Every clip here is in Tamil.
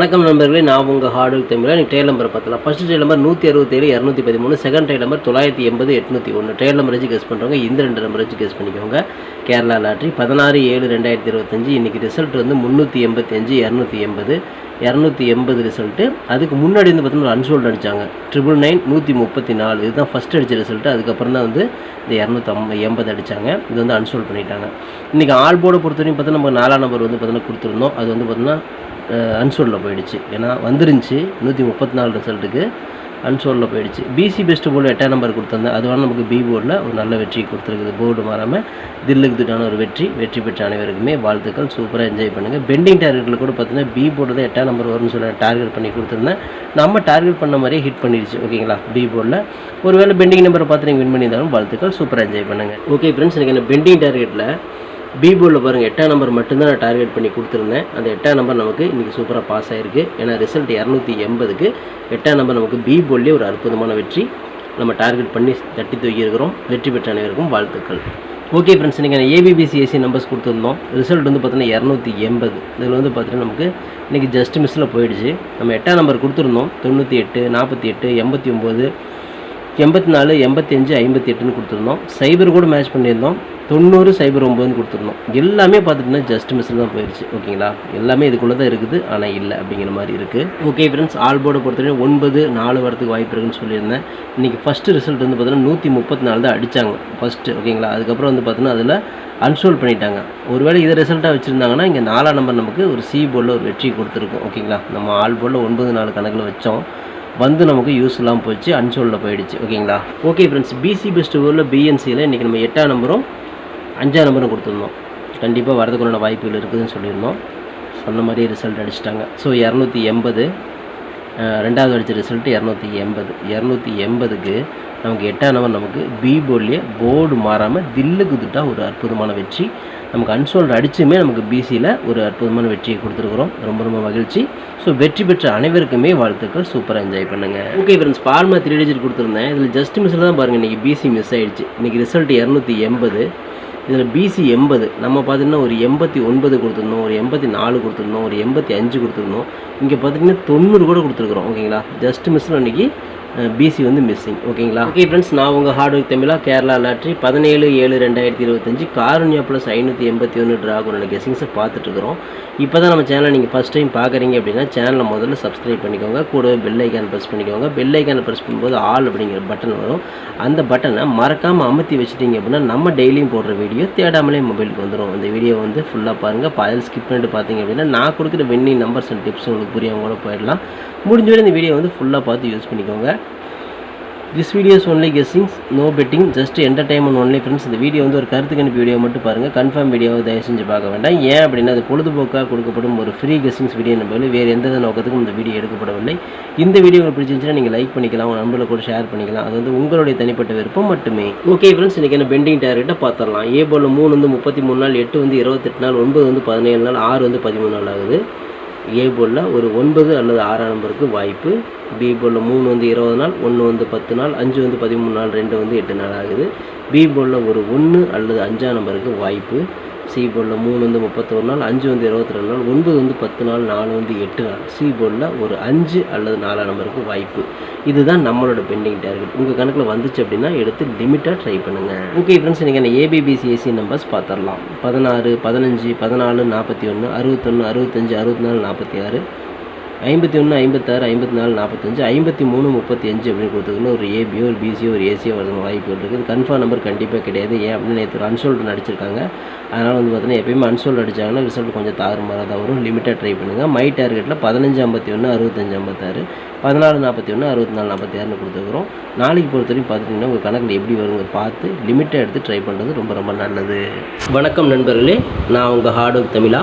வணக்கம் நண்பர்களே நான் உங்கள் ஹார்டு தமிழா நீ ட்ரெயில் நம்பர் பார்த்தலாம் ஃபஸ்ட் ட்ரெயில் நம்பர் நூற்றி அறுபத்தேழு இரநூத்தி பதிமூணு. செகண்ட் ட்ரெயில் நம்பர் தொள்ளாயிரத்தி எண்பது எட்நூற்றி ஒன்று ட்ரெயில் நம்பர் வச்சு கெஸ் பண்ணுறவங்க இந்த ரெண்டு நம்பர் வச்சு கெஸ் பண்ணிக்கோங்க. கேரளா லாட்ரி பதினாறு ஏழு ரெண்டாயிரத்தி இருபத்தஞ்சி. இன்றைக்கி ரிசல்ட் வந்து முந்நூற்றி எண்பத்தி அஞ்சு இரநூத்தி எண்பது. இரநூத்தி எண்பது ரிசல்ட்டு அதுக்கு முன்னாடி வந்து பார்த்தீங்கன்னா அன்சோல்டு அடித்தாங்க ட்ரிபிள் நைன் நூற்றி முப்பத்தி நாலு. இதுதான் ஃபஸ்ட் அடித்த ரிசல்ட்டு அதுக்கப்புறம் தான் வந்து இந்த இரநூத்தி எண்பது அடித்தாங்க இது வந்து அன்சோல்ட் பண்ணிட்டாங்க. இன்றைக்கி ஆல் போர்டை பொறுத்த வரைக்கும் பார்த்தீங்கன்னா நம்ம நாலாம் நம்பர் வந்து பார்த்தீங்கன்னா கொடுத்துருந்தோம். அது வந்து பார்த்தீங்கன்னா அன்சோலில் போயிடுச்சு. ஏன்னா வந்துருந்துச்சு. நூற்றி முப்பத்தி நாலு ரிசல்ட்டுக்கு அன்சோலில் போயிடுச்சு. பிசி பெஸ்ட்டு போர்டு எட்டாம் நம்பர் கொடுத்துருந்தேன். அது நமக்கு பி போர்டில் ஒரு நல்ல வெற்றி கொடுத்துருக்குது. போர்டு மாறாமல் தில்லுக்கு திட்டான ஒரு வெற்றி. வெற்றி பெற்ற அனைவருக்குமே வாழ்த்துக்கள். சூப்பராக என்ஜாய் பண்ணுங்கள் பெண்டிங் டார்கெட்டில் கூட பார்த்தீங்கன்னா பி போர்டு தான் எட்டாம் நம்பர் வரும்னு சொல்லி டார்கெட் பண்ணி கொடுத்துருந்தேன். நம்ம டார்கெட் பண்ண மாதிரியே ஹிட் பண்ணிடுச்சு. ஓகேங்களா பி போர்டில் ஒருவேளை பெண்டிங் நம்பரை பார்த்து நீங்கள் வின் பண்ணியிருந்தாலும் வாழ்த்துக்கள். சூப்பராக என்ஜாய் பண்ணுங்கள் ஓகே ஃப்ரெண்ட்ஸ் எனக்கு என்ன பெண்டிங் டார்கெட்டில் பி போர்டில் பாருங்கள் எட்டாம் நம்பர் மட்டும்தான் நான் டார்கெட் பண்ணி கொடுத்துருந்தேன். அந்த எட்டாம் நம்பர் நமக்கு இன்றைக்கி சூப்பராக பாஸ் ஆகிருக்கு ஏன்னா ரிசல்ட் இரநூத்தி எண்பதுக்கு எட்டாம் நம்பர் நமக்கு பி போர்ட்லேயே ஒரு அற்புதமான வெற்றி நம்ம டார்கெட் பண்ணி தட்டி தூக்கியிருக்கிறோம். வெற்றி பெற்ற அனைவருக்கும் வாழ்த்துக்கள். ஓகே ஃப்ரெண்ட்ஸ் நீங்கள் ஏபிபிசிஎஸ்சி நம்பர்ஸ் கொடுத்துருந்தோம். ரிசல்ட் வந்து பார்த்தீங்கன்னா இரநூத்தி எண்பது. இதில் வந்து பார்த்தீங்கன்னா நமக்கு இன்றைக்கி ஜஸ்ட் மிஸ்ஸில் போயிடுச்சு. நம்ம எட்டாம் நம்பர் கொடுத்துருந்தோம். தொண்ணூற்றி எட்டு நாற்பத்தி எட்டு எண்பத்தி ஒம்பது எண்பத்தி நாலு எண்பத்தஞ்சு ஐம்பத்தி எட்டுன்னு கொடுத்துருந்தோம். சைபர் கூட மேட்ச் பண்ணியிருந்தோம். தொண்ணூறு சைபர் ஒம்பதுன்னு கொடுத்துருந்தோம். எல்லாமே பார்த்துட்டுனா ஜஸ்ட் மிஸ்ஸில் தான் போயிடுச்சு ஓகேங்களா? எல்லாமே இதுக்குள்ளே தான் இருக்குது. ஆனால் இல்லை அப்படிங்கிற மாதிரி இருக்குது ஓகே ஃப்ரெண்ட்ஸ் ஆல் போர்டை பொறுத்தவரைக்கும் ஒன்பது நாலு வரதுக்கு வாய்ப்பு இருக்குன்னு சொல்லியிருந்தேன். இன்றைக்கி ஃபஸ்ட்டு ரிசல்ட் வந்து பார்த்தீங்கன்னா நூற்றி முப்பத்தி நாலு தான் அடித்தாங்க ஃபஸ்ட்டு ஓகேங்களா? அதுக்கப்புறம் வந்து பார்த்தீங்கன்னா அதில் அன்சோல் பண்ணிட்டாங்க. ஒருவேளை இதை ரிசல்ட்டாக வச்சுருந்தாங்கன்னா இங்கே நாலாம் நம்பர் நமக்கு ஒரு சி போர்டில் ஒரு வெற்றி கொடுத்துருக்கும். ஓகேங்களா? நம்ம ஆல் போர்டில் ஒன்பது நாலு கணக்கில் வச்சோம். வந்து நமக்கு யூஸ் இல்லாமல் போச்சு அன்சோல்டில் போயிடுச்சு. ஓகேங்களா ஓகே ஃப்ரெண்ட்ஸ் பிசி பெஸ்ட் ஊரில் பிஎன்சியில் இன்றைக்கி நம்ம எட்டாம் நம்பரும் அஞ்சாம் நம்பரும் கொடுத்துருந்தோம். கண்டிப்பாக வரதுக்குள்ளான வாய்ப்புகள் இருக்குதுன்னு சொல்லியிருந்தோம். சொன்ன மாதிரி ரிசல்ட் அடிச்சிட்டாங்க. ஸோ இரநூத்தி எண்பது ரெண்டாவது அடித்த ரிசல்ட்டு இரநூத்தி எண்பது. இரநூத்தி எண்பதுக்கு நமக்கு எட்டாம் நம்பர் நமக்கு பி போர்ட்லேயே போர்டு மாறாமல் தில்லு குத்துட்டா ஒரு அற்புதமான வெற்றி. நமக்கு அன்சோல்டு அடிச்சுமே நமக்கு பிசியில் ஒரு அற்புதமான வெற்றியை கொடுத்துருக்குறோம். ரொம்ப ரொம்ப மகிழ்ச்சி. ஸோ வெற்றி பெற்ற அனைவருக்குமே வாழ்த்துக்கள். சூப்பராக என்ஜாய் பண்ணுங்கள் okay friends formula three digit கொடுத்துருந்தேன். இதில் ஜஸ்ட் மிஸ்ஸில் தான் பாருங்கள் இன்றைக்கி பிசி மிஸ் ஆகிடுச்சு இன்றைக்கி ரிசல்ட் இரநூத்தி எண்பது. இதில் பிசி எண்பது. நம்ம பார்த்தீங்கன்னா ஒரு எண்பத்தி ஒன்பது கொடுத்துருந்தோம் ஒரு எண்பத்தி நாலு கொடுத்துருந்தோம் ஒரு எண்பத்தி அஞ்சு கொடுத்துருந்தோம். இங்கே பார்த்தீங்கன்னா தொண்ணூறு கூட கொடுத்துருக்குறோம் ஓகேங்களா ஜஸ்ட் மிஸ்ஸில் அன்றைக்கி பிசி வந்து மிஸ்ஸிங் ஓகேங்களா? ஓகே ஃப்ரெண்ட்ஸ் நான் உங்கள் ஹார்ட் ஒர்க் தமிழா கேரளா லாட்ரி பதினேழு ஏழு ரெண்டாயிரத்தி இருபத்தஞ்சு காரண்யா ப்ளஸ் ஐநூற்றி எண்பத்தி ஒன்று ட்ராகனோட கெஸிங்ஸை பார்த்துட்ருக்குறோம் இப்போ தான் நம்ம சேனலை நீங்கள் ஃபஸ்ட் டைம் பார்க்குறீங்க அப்படின்னா சேனலை முதல்ல சப்ஸ்கிரைப் பண்ணிக்கோங்க. கூடவே பெல் ஐக்கான் ப்ரெஸ் பண்ணிக்கோங்க. பெல் ஐக்கானை ப்ரெஸ் பண்ணும்போது ஆல் அப்படிங்கிற பட்டன் வரும். அந்த பட்டனை மறக்காமல் அமர்த்தி வச்சுட்டிங்க அப்படின்னா நம்ம டெய்லியும் போடுற வீடியோ தேடாமலே மொபைலுக்கு வந்துடும் அந்த வீடியோ வந்து ஃபுல்லாக பாருங்கள் பாயல் ஸ்கிப் பண்ணிட்டு பார்த்தீங்க அப்படின்னா நான் கொடுக்குற வெண்ணி நம்பர்ஸ் அண்ட் டிப்ஸ் உங்களுக்கு புரியாமல் கூட போயிடலாம். முடிஞ்ச வரை இந்த வீடியோ வந்து ஃபுல்லாக பார்த்து யூஸ் பண்ணிக்கோங்க. This videos only guessings no betting just entertainment only friends இந்த வீடியோ வந்து ஒரு கருத்து கணிப்பு வீடியோ மட்டும் பாருங்கள் கன்ஃபார்ம் வீடியோவை தயவு செஞ்சு பார்க்க வேண்டாம். ஏன் அப்படின்னா அது பொழுதுபோக்காக கொடுக்கப்படும் ஒரு ஃப்ரீ கெஸ்ஸிங்ஸ் வீடியோ நம்பர் வேறு எந்த நோக்கத்துக்கும் இந்த வீடியோ எடுக்கப்படவில்லை. இந்த வீடியோ உங்களுக்கு பிடிச்சிருந்துச்சுன்னா நீங்கள் லைக் பண்ணிக்கலாம். உங்கள் நம்பளை கூட ஷேர் பண்ணிக்கலாம். அது வந்து உங்களுடைய தனிப்பட்ட விருப்பம் மட்டுமே. ஓகே ஃப்ரெண்ட்ஸ் இன்றைக்கி என்ன பெண்டிங் டார்கெட்டை பார்த்துடலாம். ஏ போல் மூணு வந்து முப்பத்தி மூணு நாள் எட்டு வந்து இருபத்தெட்டு நாள் ஒன்பது வந்து பதினேழு நாள் ஆறு வந்து பதிமூணு நாள் ஆகுது. ஏ போலில் ஒரு ஒன்பது அல்லது ஆறாம் நம்பருக்கு வாய்ப்பு. பி போலில் மூணு வந்து இருபது நாள் ஒன்று வந்து பத்து நாள் அஞ்சு வந்து பதிமூணு நாள் ரெண்டு வந்து எட்டு நாள் ஆகுது. பி போலில் ஒரு ஒன்று அல்லது அஞ்சாம் நம்பருக்கு வாய்ப்பு. சி போர்டில் மூணு வந்து முப்பத்தொரு நாள் அஞ்சு வந்து இருபத்தி ரெண்டு நாள் ஒன்பது வந்து பத்து நாள் நாலு வந்து எட்டு நாள். சி போர்டில் ஒரு அஞ்சு அல்லது நாலாம் நம்பருக்கு வாய்ப்பு. இதுதான் நம்மளோட பெண்டிங் டார்கெட். உங்கள் கணக்கில் வந்துச்சு அப்படின்னா எடுத்து லிமிட்டாக ட்ரை பண்ணுங்கள் ஓகே ஃப்ரெண்ட்ஸ் நீங்கள் என்ன ஏபிபிசிஎஸ்சி நம்பர்ஸ் பார்த்துடலாம். பதினாறு பதினஞ்சு பதினாலு நாற்பத்தி ஒன்று அறுபத்தொன்று அறுபத்தஞ்சு அறுபத்தி நாலு நாற்பத்தி ஆறு. ஐம்பத்தி ஒன்று ஐம்பத்தாறு ஐம்பத்தி நாலு நாற்பத்தஞ்சு ஐம்பத்தி மூணு முப்பத்தி அஞ்சு அப்படின்னு கொடுத்துருக்கணும் ஒரு ஏபியோ ஒரு பிசியோ ஒரு ஏசியோ வரது வாய்ப்பு இருக்குது. கன்ஃபார்ம் நம்பர் கண்டிப்பாக கிடையாது. ஏன் அப்படின்னு நேற்று அன்சோல்டு நடிச்சிருக்காங்க. அதனால் வந்து பார்த்தீங்கன்னா எப்பயுமே அன்சோல்டு அடித்தாங்கன்னா ரிசல்ட் கொஞ்சம் தாறுமாறாக தான் வரும். லிமிட்டாக ட்ரை பண்ணுங்கள் மை டார்கெட்டில் பதினஞ்சு ஐம்பத்தி ஒன்று அறுபத்தஞ்சு ஐம்பத்தாறு பதினாலு நாற்பத்தி ஒன்று அறுபத்தி நாலு நாற்பத்தி ஆறுனு கொடுத்துருக்குறோம். நாளைக்கு பொறுத்தவரைக்கும் பார்த்துட்டிங்கன்னா உங்கள் கணக்கில் எப்படி வருங்க பார்த்து லிமிட்டாக எடுத்து ட்ரை பண்ணுறது ரொம்ப ரொம்ப நல்லது. வணக்கம் நண்பர்களே. நான் உங்கள் ஹார்ட் ஒர்க் தமிழா.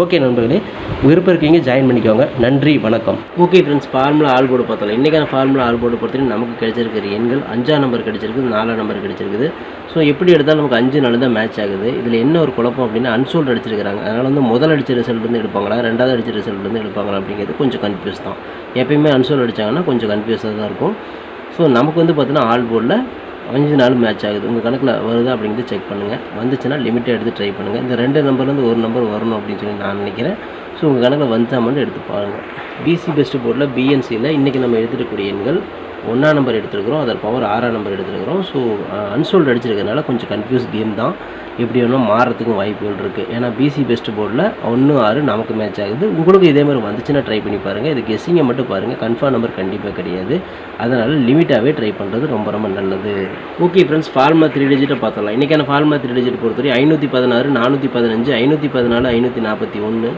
ஓகே நண்பர்களே விருப்பம் இருக்கீங்க ஜாயின் பண்ணிக்கோங்க. நன்றி வணக்கம். Okay friends formula all board பார்த்தலாம் இன்றைக்கான ஃபார்முலா ஆல் போர்டு பொறுத்தவரைக்கும் நமக்கு கிடைச்சிருக்கிற எண்கள் அஞ்சாம் நம்பர் கிடைச்சிருக்குது நாலாம் நம்பர் கிடைச்சிருக்குது. ஸோ எப்படி எடுத்தாலும் நமக்கு அஞ்சு நாள் தான் மேட்ச் ஆகுது. இதில் என்ன ஒரு குழப்பம் அப்படின்னா அன்சோல்டு அடிச்சிருக்காங்க அதனால் வந்து முதல் அடிச்ச ரிசல்ட் வந்து எடுப்பாங்களா ரெண்டாவது அடிச்ச ரிசல்ட் வந்து எடுப்பாங்களா அப்படிங்கிறது கொஞ்சம் கன்ஃபியூஸ் தான். எப்பயுமே அன்சோல்டு அடித்தாங்கன்னா கொஞ்சம் கன்ஃபியூஸாக தான் இருக்கும். ஸோ நமக்கு வந்து பார்த்தீங்கன்னா ஆல் போர்டில் அஞ்சு நாள் மேட்ச் ஆகுது. உங்கள் கணக்கில் வருதா அப்படிங்கிறது செக் பண்ணுங்கள் வந்துச்சுன்னா லிமிட்டை எடுத்து ட்ரை பண்ணுங்கள் இந்த ரெண்டு நம்பர்லேருந்து ஒரு நம்பர் வரணும் அப்படின்னு சொல்லி நான் நினைக்கிறேன். ஸோ உங்கள் கணக்கில் வந்துச்சா மட்டும் எடுத்து பாருங்கள் பிசி பெஸ்ட் போர்டில் பிஎன்சியில் இன்றைக்கி நம்ம எடுத்துகிட்டக்கூடிய எண்கள் ஒன்றாம் நம்பர் எடுத்துருக்குறோம் அதர் பவர் ஆறாம் நம்பர் எடுத்துருக்குறோம். ஸோ அன்சோல்டு அடிச்சிருக்கிறதுனால கொஞ்சம் கன்ஃபியூஸ் கேம் தான். எப்படி ஒன்றும் மாறத்துக்கும் வாய்ப்புகள் இருக்குது ஏன்னா பிசி பெஸ்ட் போர்டில் ஒன்று ஆறு நமக்கு மேட்ச் ஆகுது. உங்களுக்கு இதே மாதிரி வந்துச்சுன்னா ட்ரை பண்ணி பாருங்கள் இது கெஸ்ஸிங்கை மட்டும் பாருங்கள் கன்ஃபார்ம் நம்பர் கண்டிப்பாக கிடையாது. அதனால் லிமிட்டாகவே ட்ரை பண்ணுறது ரொம்ப ரொம்ப நல்லது. ஓகே ஃப்ரெண்ட்ஸ் ஃபார்மா த்ரீ டிஜிட்டை பார்த்தலாம் இன்றைக்கான ஃபார்மா த்ரீ டிஜிட் பொறுத்தவரை ஐநூற்றி பதினாறு நானூற்றி பதினஞ்சு ஐநூற்றி பதினாலு ஐநூற்றி நாற்பத்தி ஒன்று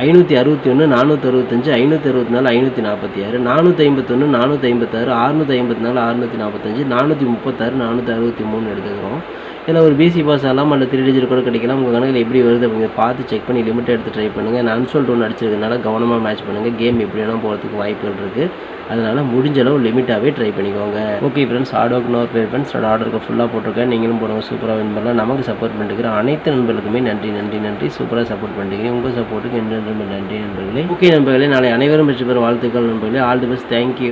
ஐநூற்றி அறுபத்தி ஒன்று நானூற்றி அறுபத்தஞ்சு ஐநூற்றி அறுபத்தி நாலு ஐநூற்றி நாற்பத்தி ஆறு நானூற்றி ஐம்பத்தொன்று நானூற்றி ஐம்பத்தாறு அறுநூற்றி ஐம்பத்தி நாலு அறுநூற்றி நாற்பத்தஞ்சு நானூற்றி முப்பத்தாறு நானூற்றி அறுபத்தி மூணு எடுத்துக்கிறோம். இதில் ஒரு பிசி பாஸ் ஆகலாம் அல்ல த்ரீ டிஜிட் கூட கிடைக்கலாம். உங்கள் கணக்கில் எப்படி வருது அப்படிங்க பார்த்து செக் பண்ணி லிமிட் எடுத்து ட்ரை பண்ணுங்கள் நான் அன்சோல்ட் ஒன்று அடிச்சிருக்கனால கவனமாக மேட்ச் பண்ணுங்கள் கேம் எப்படி வேணால் போகிறதுக்கு வாய்ப்புகள் இருக்குது அதனால் முடிஞ்ச அளவு லிமிட்டாகவே ட்ரை பண்ணிக்கோங்க. Okay friends hard work no fear friends ஆர்டருக்கு ஃபுல்லாக போட்டிருக்கேன். நீங்களும் போடுங்க சூப்பராக வின் பண்ணலாம். நமக்கு சப்போர்ட் பண்ணிருக்கிற அனைத்து நண்பர்களுக்குமே நன்றி நன்றி நன்றி. சூப்பராக சப்போர்ட் பண்ணிக்கிறேன் உங்கள் சப்போர்ட்டுக்கு என்று நன்றி நண்பர்களே. ஓகே நண்பர்களே நாளை அனைவரும் வெற்றி பெற வாழ்த்துக்கள் நண்பர்களே. All the best thank you